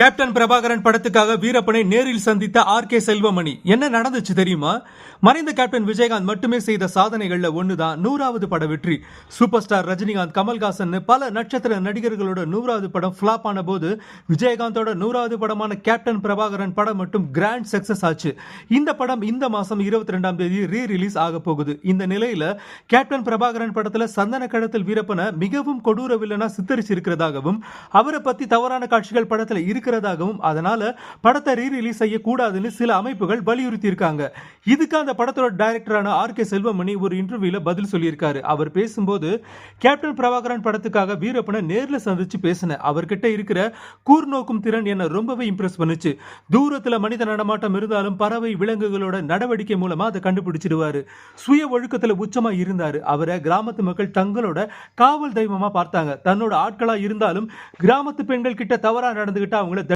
Captain Prabhakaran படத்துக்காக வீரப்பனை நேரில் சந்தித்த ஆர் கே செல்வமணி. என்ன நடந்துச்சு தெரியுமா? மறைந்த கேப்டன் விஜயகாந்த் மட்டுமே செய்த சாதனைகள்ல ஒண்ணுதான் நூறாவது பட வெற்றி. சூப்பர் ஸ்டார் ரஜினிகாந்த் கமல்ஹாசன் பல நட்சத்திர நடிகர்களோட நூறாவது படம் ஃபிளாப் ஆன போது விஜயகாந்தோட நூறாவது படமான கேப்டன் பிரபாகரன் படம் மட்டும் கிராண்ட் சக்சஸ் ஆச்சு. இந்த படம் இந்த மாசம் இருபத்தி ரெண்டாம் தேதி ரீ ரிலீஸ் ஆக போகுது. இந்த நிலையில கேப்டன் பிரபாகரன் படத்துல சந்தன கடத்தல் வீரப்பனை மிகவும் கொடூர வில்லனா சித்தரிச்சிருக்கிறதாகவும் அவரை பத்தி தவறான காட்சிகள் படத்துல இருக்க இருக்கிறதாகவும் அதனால படத்தை ரீ ரிலீஸ் செய்யக்கூடாதுன்னு சில அமைப்புகள் வலியுறுத்தி இருக்காங்க இதுக்கு அந்த படத்தோட டைரக்டரான ஆர் கே செல்வமணி ஒரு இன்டர்வியூல பதில் சொல்லியிருக்காரு. அவர் பேசும்போது கேப்டன் பிரபாகரன் படத்துக்காக வீரப்பனை நேரில் சந்திச்சு பேசினேன் அவர்கிட்ட இருக்கிற கூர்நோக்கும் திறன் என்ன ரொம்பவே இம்ப்ரெஸ் பண்ணுச்சு. தூரத்தில் மனித நடமாட்டம் இருந்தாலும் பறவை விலங்குகளோட நடவடிக்கை மூலமா அதை கண்டுபிடிச்சிடுவாரு. சுய ஒழுக்கத்தில் உச்சமா இருந்தார். அவரை கிராமத்து மக்கள் தங்களோட காவல் தெய்வமா பார்த்தாங்க. தன்னோட ஆட்களா இருந்தாலும் கிராமத்து பெண்கள் கிட்ட தவறா நடந்துகிட்டா அவங்கள